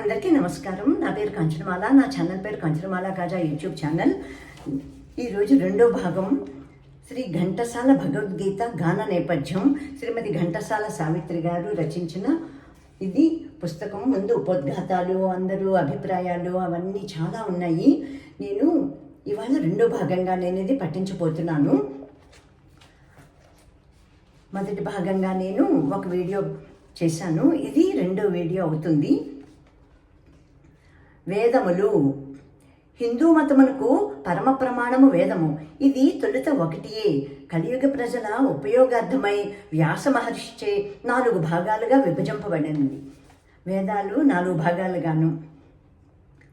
అందరికీ నమస్కారం. నా పేరు కంచనమాల. నా ఛానల్ పేరు కంచనమాల కాజా యూట్యూబ్ ఛానల్. ఈరోజు రెండో భాగం శ్రీ ఘంటసాల భగవద్గీత గాన నేపథ్యం. శ్రీమతి ఘంటసాల సావిత్రి గారు రచించిన ఇది పుస్తకం. ముందు ఉపోద్ఘాతాలు అందరూ అభిప్రాయాలు అవన్నీ చాలా ఉన్నాయి. నేను ఇవాళ రెండో భాగంగా నేను ఇది పట్టించబోతున్నాను మొదటి భాగంగా నేను ఒక వీడియో చేశాను. ఇది రెండో వీడియో అవుతుంది. వేదములు. హిందూ మతమునకు పరమ ప్రమాణము వేదము. ఇది తొలుత ఒకటియే. కలియుగ ప్రజల ఉపయోగార్థమై వ్యాస మహర్షిచే నాలుగు భాగాలుగా విభజింపబడింది. వేదాలు నాలుగు భాగాలుగాను.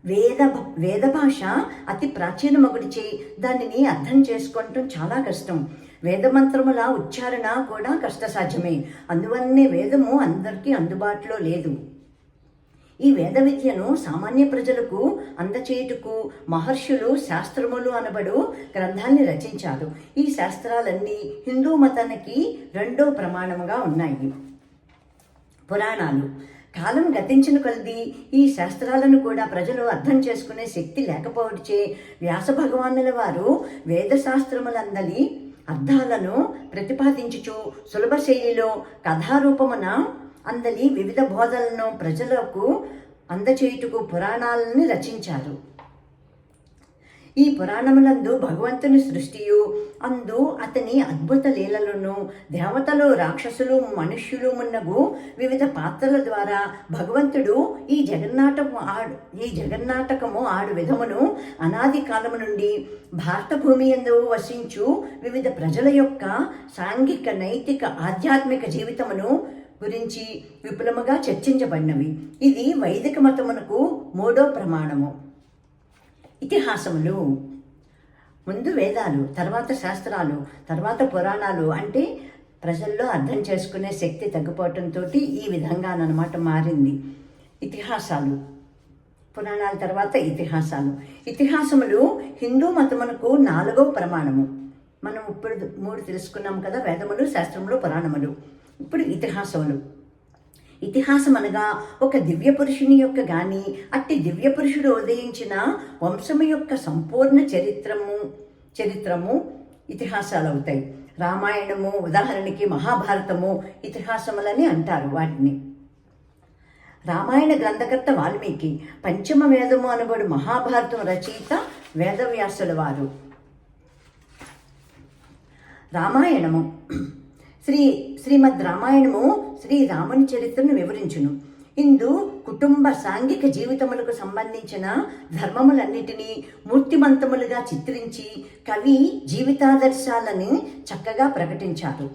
వేద వేద భాష అతి ప్రాచీన ప్రాచీనమగుడిచే దానిని అర్థం చేసుకోవటం చాలా కష్టం. వేదమంత్రముల ఉచ్చారణ కూడా కష్టసాధ్యమే. అందువల్లనే వేదము అందరికీ అందుబాటులో లేదు. ఈ వేద విద్యను సామాన్య ప్రజలకు అందచేయుటకు మహర్షులు శాస్త్రములు అనబడు గ్రంథాన్ని రచించారు. ఈ శాస్త్రాలన్నీ హిందూ మతానికి రెండో ప్రమాణముగా ఉన్నాయి. పురాణాలు. కాలం గతించిన కొలది ఈ శాస్త్రాలను కూడా ప్రజలు అర్థం చేసుకునే శక్తి లేకపోవచ్చే వ్యాస భగవానుల వారు వేదశాస్త్రములందలి అర్థాలను ప్రతిపాదించుచు సులభ శైలిలో కథారూపమున అందలి వివిధ బోధలను ప్రజలకు అందచేయుటకు పురాణాలను రచించారు. ఈ పురాణములందు భగవంతుని సృష్టియు అందు అతని అద్భుత లీలలను దేవతలు రాక్షసులు మనుష్యులు మున్నగు వివిధ పాత్రల ద్వారా భగవంతుడు ఈ జగన్నాటము ఆడు ఈ జగన్నాటకము ఆడు విధమును అనాది కాలము నుండి భారత భూమి ఎందు వసించు వివిధ ప్రజల యొక్క సాంఘిక నైతిక ఆధ్యాత్మిక జీవితమును గురించి విపులముగా చర్చించబడినవి. ఇది వైదిక మతమునకు మూడో ప్రమాణము. ఇతిహాసములు. ముందు వేదాలు తర్వాత శాస్త్రాలు తర్వాత పురాణాలు అంటే ప్రజల్లో అర్థం చేసుకునే శక్తి తగ్గిపోవటంతో ఈ విధంగానమాట మారింది. ఇతిహాసాలు. పురాణాల తర్వాత ఇతిహాసాలు. ఇతిహాసములు హిందూ మతమునకు నాలుగో ప్రమాణము. మనం ఇప్పుడు మూడు తెలుసుకున్నాం కదా వేదములు శాస్త్రములు పురాణములు. ఇప్పుడు ఇతిహాసములు ఇతిహాసం అనగా ఒక దివ్య పురుషుని యొక్క గాని అట్టి దివ్య పురుషుడు ఉదయించిన వంశము యొక్క సంపూర్ణ చరిత్రము చరిత్రము ఇతిహాసాలు అవుతాయి. రామాయణము ఉదాహరణకి మహాభారతము ఇతిహాసములని అంటారు వాటిని. రామాయణ గ్రంథకర్త వాల్మీకి పంచమ వేదము అనబడు మహాభారతం రచయిత వేదవ్యాసుల వారు. రామాయణము శ్రీ శ్రీమద్ రామాయణము శ్రీరాముని చరిత్రను వివరించును. ఇందు కుటుంబ సాంఘిక జీవితములకు సంబంధించిన ధర్మములన్నిటినీ మూర్తిమంతములుగా చిత్రించి కవి జీవితాదర్శాలని చక్కగా ప్రకటించారు.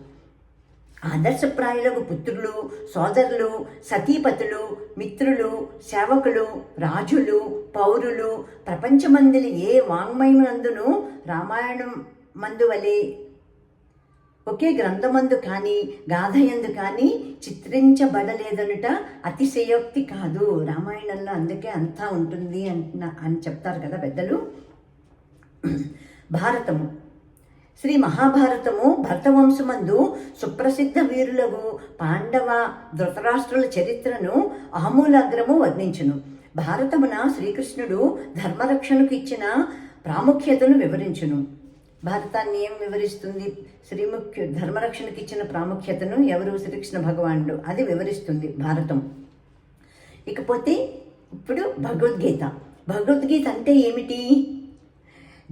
ఆదర్శప్రాయులకు పుత్రులు సోదరులు సతీపతులు మిత్రులు సేవకులు రాజులు పౌరులు ప్రపంచమందిని ఏ వాంగ్మయమునందును రామాయణం మందు వలె ఒకే గ్రంథమందు కానీ గాథయందు కానీ చిత్రించబడలేదనుట అతిశయోక్తి కాదు. రామాయణంలో అందుకే అంతా ఉంటుంది అంటున్న అని చెప్తారు కదా పెద్దలు. భారతము. శ్రీ మహాభారతము భరతవంశమందు సుప్రసిద్ధ వీరులకు పాండవ ధృతరాష్ట్రుల చరిత్రను ఆమూలాగ్రము వర్ణించును. భారతమున శ్రీకృష్ణుడు ధర్మరక్షణకు ఇచ్చిన ప్రాముఖ్యతను వివరించును. భారతాన్ని ఏం వివరిస్తుంది? శ్రీముఖ్యు ధర్మరక్షణకి ఇచ్చిన ప్రాముఖ్యతను ఎవరు? శ్రీకృష్ణ భగవానుడు. అది వివరిస్తుంది భారతం. ఇకపోతే ఇప్పుడు భగవద్గీత. భగవద్గీత అంటే ఏమిటి?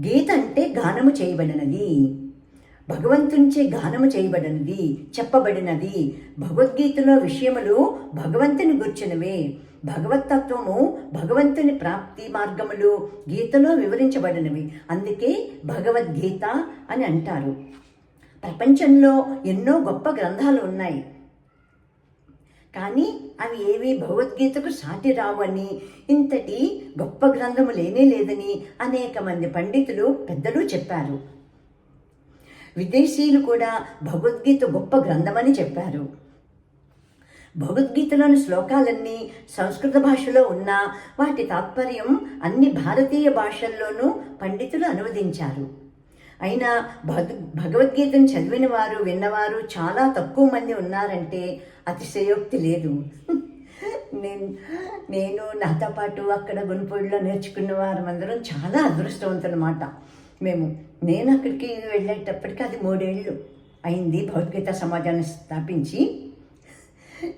గీత అంటే గానము చేయబడినది. భగవంతుంచే గానము చేయబడినది చెప్పబడినది. భగవద్గీతలో విషయములు భగవంతుని గుర్చినవే. భగవతత్వము భగవంతుని ప్రాప్తి మార్గములు గీతలో వివరించబడినవి. అందుకే భగవద్గీత అని అంటారు. ప్రపంచంలో ఎన్నో గొప్ప గ్రంథాలు ఉన్నాయి. కానీ అవి ఏవి భగవద్గీతకు సాటి రావని ఇంతటి గొప్ప గ్రంథము లేనే లేదని అనేక మంది పండితులు పెద్దలు చెప్పారు. విదేశీయులు కూడా భగవద్గీత గొప్ప గ్రంథమని చెప్పారు. భగవద్గీతలోని శ్లోకాలన్నీ సంస్కృత భాషలో ఉన్న వాటి తాత్పర్యం అన్ని భారతీయ భాషల్లోనూ పండితులు అనువదించారు. అయినా భగ భగవద్గీతను చదివిన వారు విన్నవారు చాలా తక్కువ మంది ఉన్నారంటే అతిశయోక్తి లేదు. నేను నేను నాతో పాటు అక్కడ గుంపూడిలో నేర్చుకున్న వారందరం చాలా అదృష్టవంతనమాట మేము నేను అక్కడికి వెళ్ళేటప్పటికి అది మూడేళ్ళు అయింది భగవద్గీత సమాజాన్ని స్థాపించి.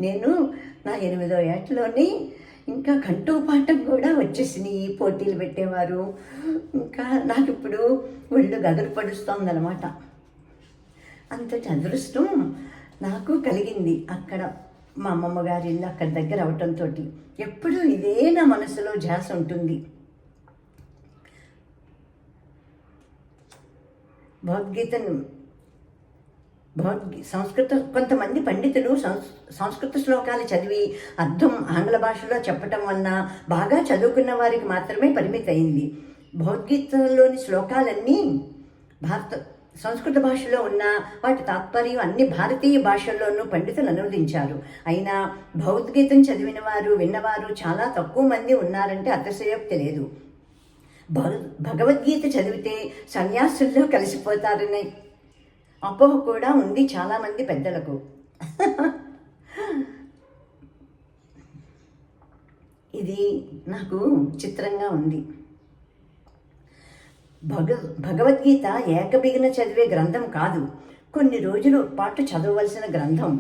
నేను నా ఎనిమిదో ఏటలోని ఇంకా కంఠోపాఠం కూడా వచ్చేసినాయి పోటీలు పెట్టేవారు. ఇంకా నాకు ఇప్పుడు ఒళ్ళు గదులు పడుస్తోందనమాట అంతటి అదృష్టం నాకు కలిగింది అక్కడ మా అమ్మమ్మ గారి ఇల్లు అక్కడ దగ్గర అవటంతో ఎప్పుడూ ఇదే నా మనసులో ధ్యాస ఉంటుంది. భగవద్గీతను భగవద్గీ సంస్కృత కొంతమంది పండితులు సంస్ సంస్కృత శ్లోకాలు చదివి అర్థం ఆంగ్ల భాషలో చెప్పటం వలన బాగా చదువుకున్న వారికి మాత్రమే పరిమితి అయింది భగవద్గీతలోని శ్లోకాలన్నీ భారత సంస్కృత భాషలో ఉన్న వాటి తాత్పర్యం అన్ని భారతీయ భాషల్లోనూ పండితులు అనువదించారు. అయినా భగవద్గీతను చదివిన వారు విన్నవారు చాలా తక్కువ మంది ఉన్నారంటే అతిశయోక్తి లేదు. భగవద్గీత చదివితే సన్యాసుల్లో కలిసిపోతారని అపోహ కూడా ఉంది చాలామంది పెద్దలకు. ఇది నాకు చిత్రంగా ఉంది. భగ భగవద్గీత ఏకబిగిన చదివే గ్రంథం కాదు. కొన్ని రోజులు పాటు చదవవలసిన గ్రంథం.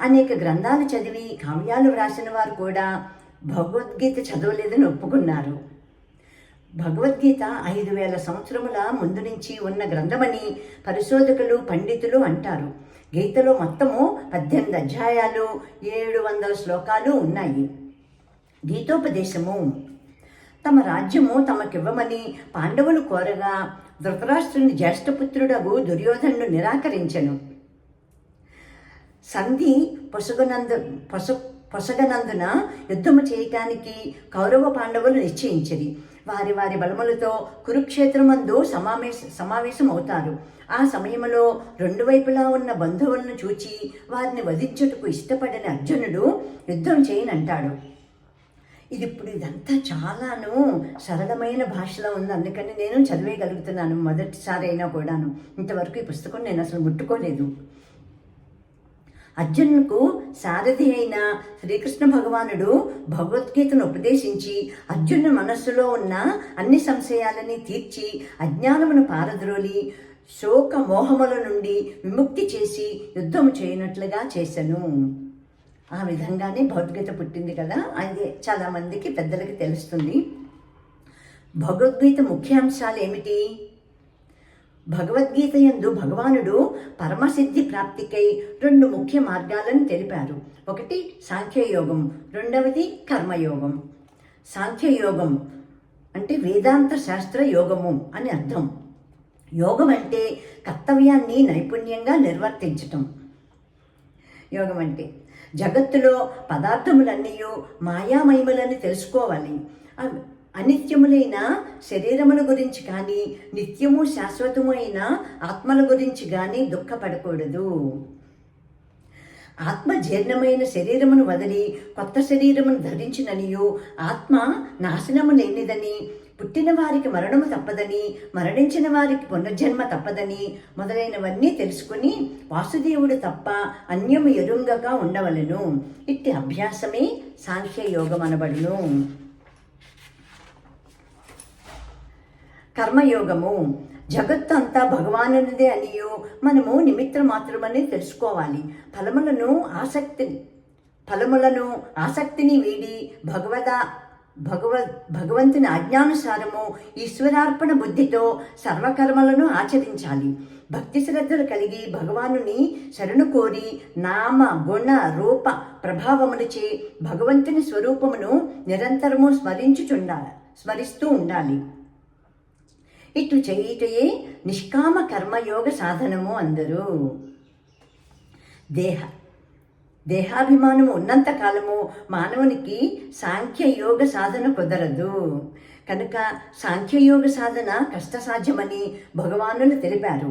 అనేక గ్రంథాలు చదివి కావ్యాలు వ్రాసిన వారు కూడా భగవద్గీత చదవలేదని ఒప్పుకున్నారు. భగవద్గీత ఐదు వేల సంవత్సరముల ముందు నుంచి ఉన్న గ్రంథమని పరిశోధకులు పండితులు అంటారు. గీతలో మొత్తము పద్దెనిమిది అధ్యాయాలు ఏడు వందల శ్లోకాలు ఉన్నాయి. గీతోపదేశము. తమ రాజ్యము తమకివ్వమని పాండవులు కోరగా ధృతరాష్ట్రుని జ్యేష్ఠపుత్రుడగు దుర్యోధనుడు నిరాకరించను. సంధి పొసగనందు పొస పొసగనందున యుద్ధము చేయటానికి కౌరవ పాండవులు నిశ్చయించిరి. వారి వారి బలములతో కురుక్షేత్రమందు సమావేశ సమావేశం అవుతారు ఆ సమయంలో రెండు వైపులా ఉన్న బంధువులను చూచి వారిని వధించుటకు ఇష్టపడని అర్జునుడు యుద్ధం చేయనంటాడు. ఇది ఇప్పుడు ఇదంతా చాలాను సరళమైన భాషలో ఉంది. అందుకని నేను చదివేయగలుగుతున్నాను. మొదటిసారి అయినా కూడాను. ఇంతవరకు ఈ పుస్తకం నేను అసలు ముట్టుకోలేదు. అర్జునుకు సారథి అయిన శ్రీకృష్ణ భగవానుడు భగవద్గీతను ఉపదేశించి అర్జునుని మనస్సులో ఉన్న అన్ని సంశయాలని తీర్చి అజ్ఞానమును పారద్రోలి శోక మోహముల నుండి విముక్తి చేసి యుద్ధము చేయనట్లుగా చేశాను ఆ విధంగానే భగవద్గీత పుట్టింది కదా? అది చాలామందికి పెద్దలకి తెలుస్తుంది. భగవద్గీత ముఖ్యాంశాలు ఏమిటి? భగవద్గీత యందు భగవానుడు పరమసిద్ధి ప్రాప్తికై రెండు ముఖ్య మార్గాలను తెలిపారు. ఒకటి సాంఖ్యయోగం రెండవది కర్మయోగం. సాంఖ్యయోగం అంటే వేదాంత శాస్త్ర యోగము అని అర్థం. యోగం అంటే కర్తవ్యాన్ని నైపుణ్యంగా నిర్వర్తించటం. యోగం అంటే జగత్తులో పదార్థములన్నీ మాయామహిమలని తెలుసుకోవాలి. అనిత్యములైన శరీరముల గురించి కానీ నిత్యము శాశ్వతము అయిన ఆత్మల గురించి కానీ దుఃఖపడకూడదు. ఆత్మ జీర్ణమైన శరీరమును వదిలి కొత్త శరీరమును ధరించిననియు ఆత్మ నాశనము లేనిదని పుట్టిన వారికి మరణము తప్పదని మరణించిన వారికి పునర్జన్మ తప్పదని మొదలైనవన్నీ తెలుసుకుని వాసుదేవుడు తప్ప అన్యము ఎరుంగగా ఉండవలను. ఇట్టి అభ్యాసమే సాంఖ్యయోగం అనబడును కర్మయోగము. జగత్తు అంతా భగవానునిదే అనియో మనము నిమిత్త మాత్రమని తెలుసుకోవాలి. ఫలములను ఆసక్తిని ఫలములను ఆసక్తిని వీడి భగవద భగవ భగవంతుని ఆజ్ఞానుసారము ఈశ్వరార్పణ బుద్ధితో సర్వకర్మలను ఆచరించాలి. భక్తి శ్రద్ధలు కలిగి భగవానుని శరణు కోరి నామ గుణ రూప ప్రభావములచే భగవంతుని స్వరూపమును నిరంతరము స్మరించుచుండాలి స్మరిస్తూ ఉండాలి. ఇటు చేయుటయే నిష్కామ కర్మయోగ సాధనము అందరూ దేహ దేహాభిమానము ఉన్నంత కాలము మానవునికి సాంఖ్యయోగ సాధన కుదరదు కనుక సాంఖ్యయోగ సాధన కష్టసాధ్యమని భగవానులు తెలిపారు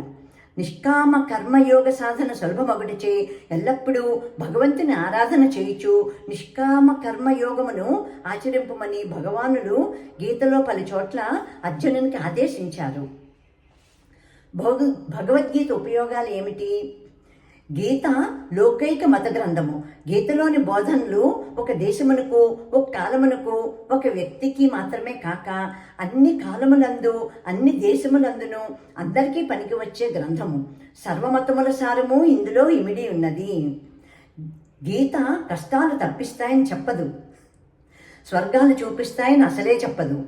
నిష్కామ కర్మయోగ సాధన సులభమగుటచే ఎల్లప్పుడూ భగవంతుని ఆరాధన చేయుచు నిష్కామ కర్మయోగమును ఆచరింపమని భగవానులు గీతలో పలు చోట్ల అర్జునునికి ఆదేశించారు. భోగ భగవద్గీత ఉపయోగాలు ఏమిటి గీత లోకైక మత గ్రంథము గీతలోని బోధనలు ఒక దేశమునకు ఒక కాలమునకు ఒక వ్యక్తికి మాత్రమే కాక అన్ని కాలములందు అన్ని దేశములందును అందరికీ పనికి వచ్చే గ్రంథము. సర్వమతముల సారము ఇందులో ఇమిడి ఉన్నది. గీత కష్టాలు తప్పిస్తాయని చెప్పదు. స్వర్గాలు చూపిస్తాయని అసలే చెప్పదు.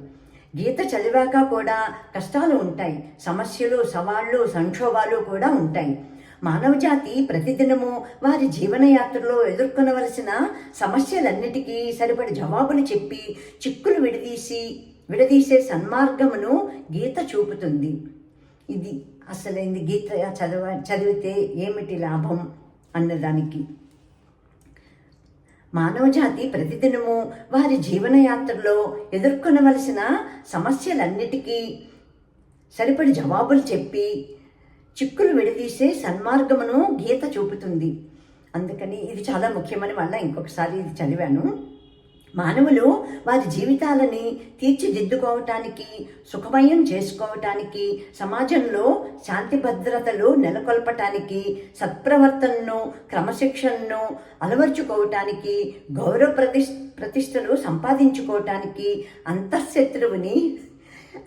గీత చదివాక కూడా కష్టాలు ఉంటాయి. సమస్యలు సవాళ్ళు సంక్షోభాలు కూడా ఉంటాయి. మానవజాతి ప్రతిదినము వారి జీవనయాత్రలో ఎదుర్కొనవలసిన సమస్యలన్నిటికీ సరిపడి జవాబులు చెప్పి చిక్కులు విడదీసి విడదీసే సన్మార్గమును గీత చూపుతుంది. ఇది అసలైంది గీత చదవ చదివితే ఏమిటి లాభం అన్నదానికి. మానవజాతి ప్రతిదినము వారి జీవనయాత్రలో ఎదుర్కొనవలసిన సమస్యలన్నిటికీ సరిపడి జవాబులు చెప్పి చిక్కులు విడదీసే సన్మార్గమును గీత చూపుతుంది. అందుకని ఇది చాలా ముఖ్యమని వల్ల ఇంకొకసారి ఇది చదివాను. మానవులు వారి జీవితాలని తీర్చిదిద్దుకోవటానికి సుఖమయం చేసుకోవటానికి సమాజంలో శాంతి భద్రతలు నెలకొల్పటానికి సత్ప్రవర్తనను క్రమశిక్షణను అలవర్చుకోవటానికి గౌరవ ప్రతిష్ ప్రతిష్టలు సంపాదించుకోవటానికి అంతఃశత్రువుని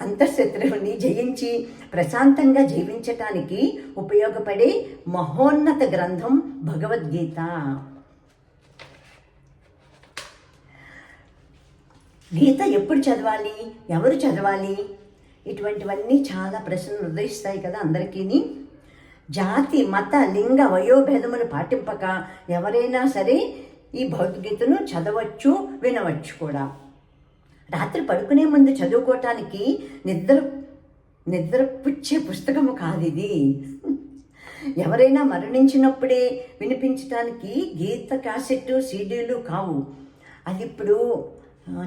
అంతఃశత్రువుని జయించి ప్రశాంతంగా జీవించటానికి ఉపయోగపడే మహోన్నత గ్రంథం భగవద్గీత. గీత ఎప్పుడు చదవాలి? ఎవరు చదవాలి? ఇటువంటివన్నీ చాలా ప్రశ్నలు ఉదయిస్తాయి కదా అందరికీ జాతి మత లింగ వయోభేదమును పాటింపక ఎవరైనా సరే ఈ భగవద్గీతను చదవచ్చు వినవచ్చు కూడా. రాత్రి పడుకునే ముందు చదువుకోవటానికి నిద్ర నిద్రపుచ్చే పుస్తకము కాదు ఇది. ఎవరైనా మరణించినప్పుడే వినిపించడానికి గీత క్యాసెట్ సీడీలు కావు. అది ఇప్పుడు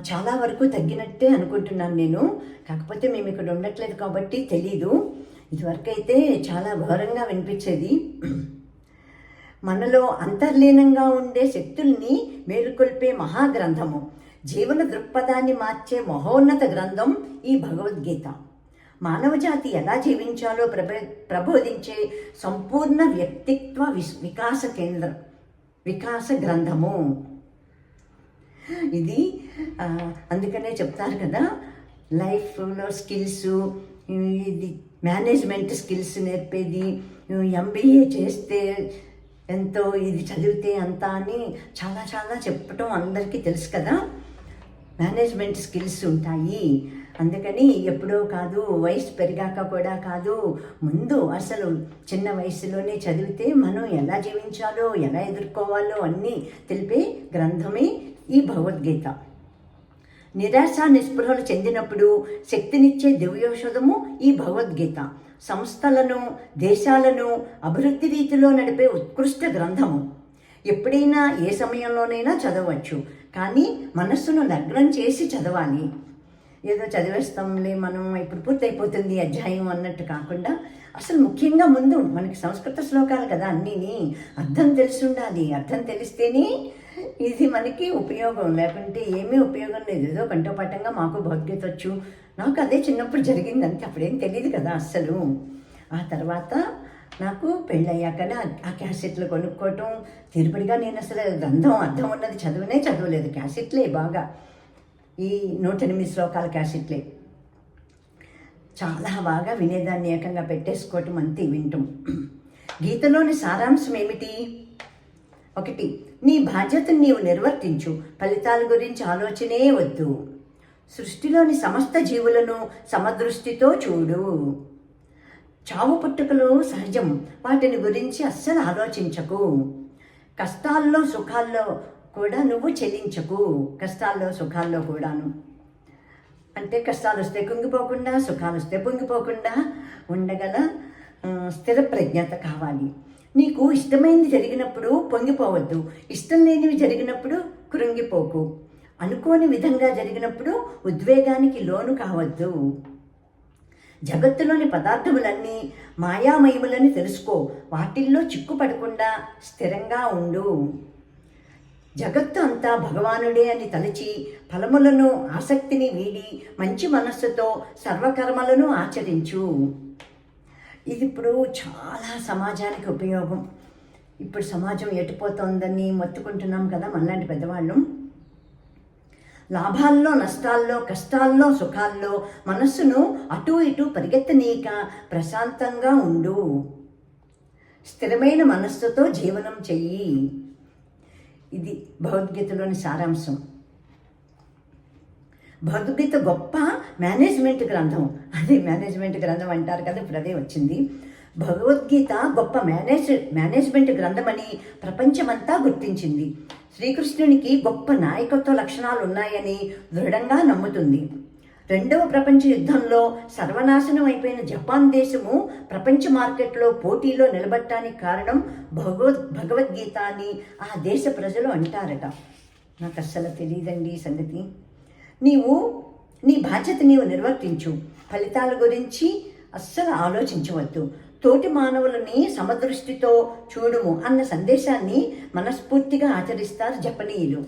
చాలా వరకు తగ్గినట్టే అనుకుంటున్నాను నేను. కాకపోతే మేము ఇక్కడ ఉండట్లేదు కాబట్టి తెలీదు. ఇదివరకు అయితే చాలా ఘోరంగా వినిపించేది. మనలో అంతర్లీనంగా ఉండే శక్తుల్ని మేలుకొల్పే మహాగ్రంథము. జీవన దృక్పథాన్ని మార్చే మహోన్నత గ్రంథం ఈ భగవద్గీత. మానవజాతి ఎలా జీవించాలో ప్రబ ప్రబోధించే సంపూర్ణ వ్యక్తిత్వ విస్ వికాస కేంద్రం వికాస గ్రంథము. ఇది అందుకనే చెప్తారు కదా లైఫ్లో స్కిల్స్ ఇది మేనేజ్మెంట్ స్కిల్స్ నేర్పేది ఎంబీఏ చేస్తే ఎంతో ఇది చదివితే అంత అని చాలా చాలా చెప్పటం అందరికీ తెలుసు కదా. మేనేజ్మెంట్ స్కిల్స్ ఉంటాయి. అందుకని ఎప్పుడో కాదు వయసు పెరిగాక కూడా కాదు ముందు అసలు చిన్న వయసులోనే చదివితే మనం ఎలా జీవించాలో ఎలా ఎదుర్కోవాలో అన్నీ తెలిపే గ్రంథమే ఈ భగవద్గీత. నిరాశ నిస్పృహలు చెందినప్పుడు శక్తినిచ్చే దివ్యౌషధము ఈ భగవద్గీత. సంస్థలను దేశాలను అభివృద్ధి రీతిలో నడిపే ఉత్కృష్ట గ్రంథము. ఎప్పుడైనా ఏ సమయంలోనైనా చదవచ్చు. కానీ మనస్సును లగ్నం చేసి చదవాలి. ఏదో చదివేస్తాంలే మనం ఇప్పుడు పూర్తయిపోతుంది అధ్యాయం అన్నట్టు కాకుండా అసలు ముఖ్యంగా ముందు మనకి సంస్కృత శ్లోకాలు కదా అన్నీని అర్థం తెలిసి ఉండాలి అర్థం తెలిస్తేనే ఇది మనకి ఉపయోగం. లేకుంటే ఏమీ ఉపయోగం లేదు. ఏదో కంటోపాఠంగా మాకు భగవద్గీత వచ్చు. నాకు అదే చిన్నప్పుడు జరిగింది అంతే అప్పుడేం తెలియదు కదా అస్సలు. ఆ తర్వాత నాకు పెళ్ళయ్యాక ఆ- ఆ క్యాసెట్లు కొనుక్కోవటం తిరుపతిగా నేను అసలు గ్రంథం అర్థం ఉన్నది చదువునే చదవలేదు. క్యాసెట్లే బాగా. ఈ నూట ఎనిమిది శ్లోకాల క్యాసెట్లే. చాలా బాగా వినేదాన్ని ఏకంగా పెట్టేసుకోవటం అంతే వింటాం. గీతలోని సారాంశం ఏమిటి ఒకటి నీ బాధ్యతను నీవు నిర్వర్తించు. ఫలితాల గురించి ఆలోచనే వద్దు. సృష్టిలోని సమస్త జీవులను సమదృష్టితో చూడు. చావు పుట్టుకలు సహజం. వాటిని గురించి అస్సలు ఆలోచించకు. కష్టాల్లో సుఖాల్లో కూడా నువ్వు చెల్లించకు. కష్టాల్లో సుఖాల్లో కూడాను. అంటే కష్టాలు వస్తే కుంగిపోకుండా సుఖాలు వస్తే పొంగిపోకుండా ఉండగల స్థిర ప్రజ్ఞత కావాలి. నీకు ఇష్టమైనది జరిగినప్పుడు పొంగిపోవద్దు. ఇష్టం లేనివి జరిగినప్పుడు కృంగిపోకు. అనుకోని విధంగా జరిగినప్పుడు ఉద్వేగానికి లోను కావద్దు. జగత్తులోని పదార్థములన్నీ మాయామయములని తెలుసుకో. వాటిల్లో చిక్కుపడకుండా స్థిరంగా ఉండు. జగత్తు అంతా భగవానుడే అని తలచి ఫలములను ఆసక్తిని వీడి మంచి మనస్సుతో సర్వకర్మలను ఆచరించు. ఇది ఇప్పుడు చాలా సమాజానికి ఉపయోగం. ఇప్పుడు సమాజం ఎటుపోతోందని మొత్తుకుంటున్నాం కదా మనలాంటి పెద్దవాళ్ళం. లాభాల్లో నష్టాల్లో కష్టాల్లో సుఖాల్లో మనస్సును అటు ఇటు పరిగెత్తనీక ప్రశాంతంగా ఉండు. స్థిరమైన మనస్సుతో జీవనం చెయ్యి. ఇది భగవద్గీతలోని సారాంశం. భగవద్గీత గొప్ప మేనేజ్మెంట్ గ్రంథం. అదే మేనేజ్మెంట్ గ్రంథం అంటారు కదా ఇప్పుడు అదే వచ్చింది. భగవద్గీత గొప్ప మేనేజ్ మేనేజ్మెంట్ గ్రంథమని ప్రపంచమంతా గుర్తించింది. శ్రీకృష్ణునికి గొప్ప నాయకత్వ లక్షణాలు ఉన్నాయని దృఢంగా నమ్ముతుంది. రెండవ ప్రపంచ యుద్ధంలో సర్వనాశనం అయిపోయిన జపాన్ దేశము ప్రపంచ మార్కెట్లో పోటీలో నిలబడటానికి కారణం భగవద్ భగవద్గీత అని ఆ దేశ ప్రజలు అంటారట. నాకు అస్సలు తెలియదండి ఈ సంగతి. నీవు నీ బాధ్యత నీవు నిర్వర్తించు. ఫలితాల గురించి అస్సలు ఆలోచించవద్దు. తోటి మానవులని సమదృష్టితో చూడుము అన్న సందేశాన్ని మనస్ఫూర్తిగా ఆచరిస్తారు జపనీయులు.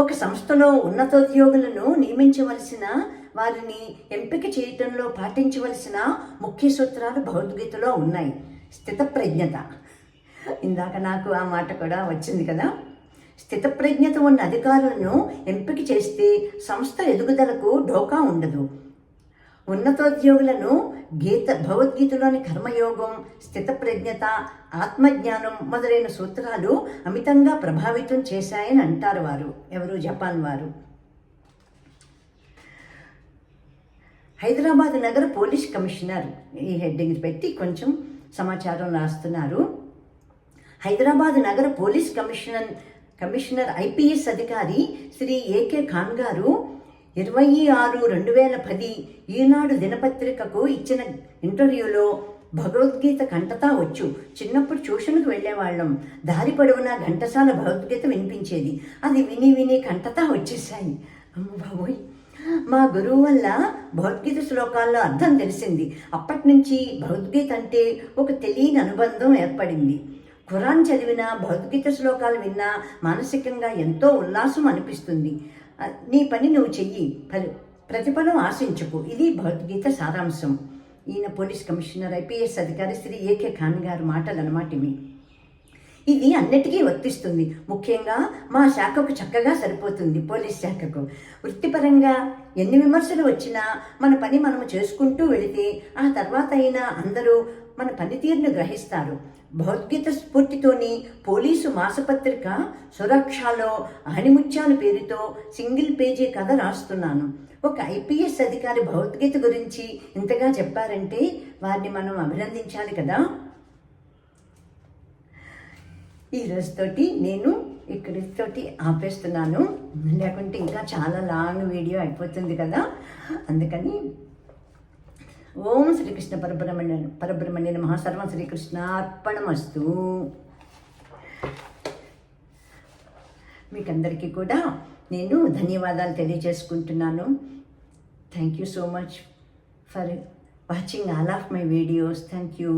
ఒక సంస్థలో ఉన్నతోద్యోగులను నియమించవలసిన వారిని ఎంపిక చేయటంలో పాటించవలసిన ముఖ్య సూత్రాలు భగవద్గీతలో ఉన్నాయి. స్థితప్రజ్ఞత. ఇందాక నాకు ఆ మాట కూడా వచ్చింది కదా. స్థితప్రజ్ఞత ఉన్న అధికారులను ఎంపిక చేస్తే సంస్థ ఎదుగుదలకు ఢోకా ఉండదు. ఉన్నతోద్యోగులను గీత భగవద్గీతలోని కర్మయోగం స్థితప్రజ్ఞత ఆత్మజ్ఞానం మొదలైన సూత్రాలు అమితంగా ప్రభావితం చేశాయని అంటారు వారు. ఎవరు? జపాన్ వారు. హైదరాబాద్ నగర పోలీస్ కమిషనర్ ఈ హెడ్డింగ్ పెట్టి కొంచెం సమాచారం రాస్తున్నారు. హైదరాబాద్ నగర పోలీస్ కమిషనర్ కమిషనర్ ఐపీఎస్ అధికారి శ్రీ ఏకే ఖాన్ గారు ఇరవై ఆరు రెండు వేల పది ఈనాడు దినపత్రికకు ఇచ్చిన ఇంటర్వ్యూలో భగవద్గీత కంటతా వచ్చు. చిన్నప్పుడు ట్యూషన్కి వెళ్ళేవాళ్ళం. దారి పొడవునా ఘంటసాల భగవద్గీత వినిపించేది. అది విని విని కంటతా వచ్చేసాయి అమ్మ బాబోయ్! మా గురువు వల్ల భగవద్గీత శ్లోకాల్లో అర్థం తెలిసింది. అప్పటి నుంచి భగవద్గీత అంటే ఒక తెలియని అనుబంధం ఏర్పడింది. ఖురాన్ చదివిన భగవద్గీత శ్లోకాలు విన్నా మానసికంగా ఎంతో ఉల్లాసం అనిపిస్తుంది. నీ పని నువ్వు చెయ్యి. ఫలి ప్రతిఫలం ఆశించకు. ఇది భగవద్గీత సారాంశం. ఈయన పోలీస్ కమిషనర్ ఐపీఎస్ అధికారి శ్రీ ఏకే ఖాన్ గారి మాటలు అన్నమాట ఇవి ఇది అన్నిటికీ వర్తిస్తుంది. ముఖ్యంగా మా శాఖకు చక్కగా సరిపోతుంది పోలీస్ శాఖకు. వృత్తిపరంగా ఎన్ని విమర్శలు వచ్చినా మన పని మనము చేసుకుంటూ వెళితే ఆ తర్వాత అయినా అందరూ మన పనితీరును గ్రహిస్తారు. భౌద్గీత స్ఫూర్తితోని పోలీసు మాసపత్రిక సురక్షలో ఆణిముత్యాల పేరుతో సింగిల్ పేజీ కథ రాస్తున్నాను. ఒక ఐపీఎస్ అధికారి భౌద్గీత గురించి ఇంతగా చెప్పారంటే వారిని మనం అభినందించాలి కదా? ఈ రోజుతోటి నేను ఇక్కడితోటి ఆపేస్తున్నాను. లేకుంటే ఇంకా చాలా లాంగ్ వీడియో అయిపోతుంది కదా? అందుకని ఓం శ్రీకృష్ణ పరబ్రహ్మణ్య పరబ్రహ్మణ్య మహాసర్వం సర్వం శ్రీకృష్ణ అర్పణమస్తు మీకందరికీ కూడా నేను ధన్యవాదాలు తెలియజేసుకుంటున్నాను. Thank you so much for watching all of my videos thank you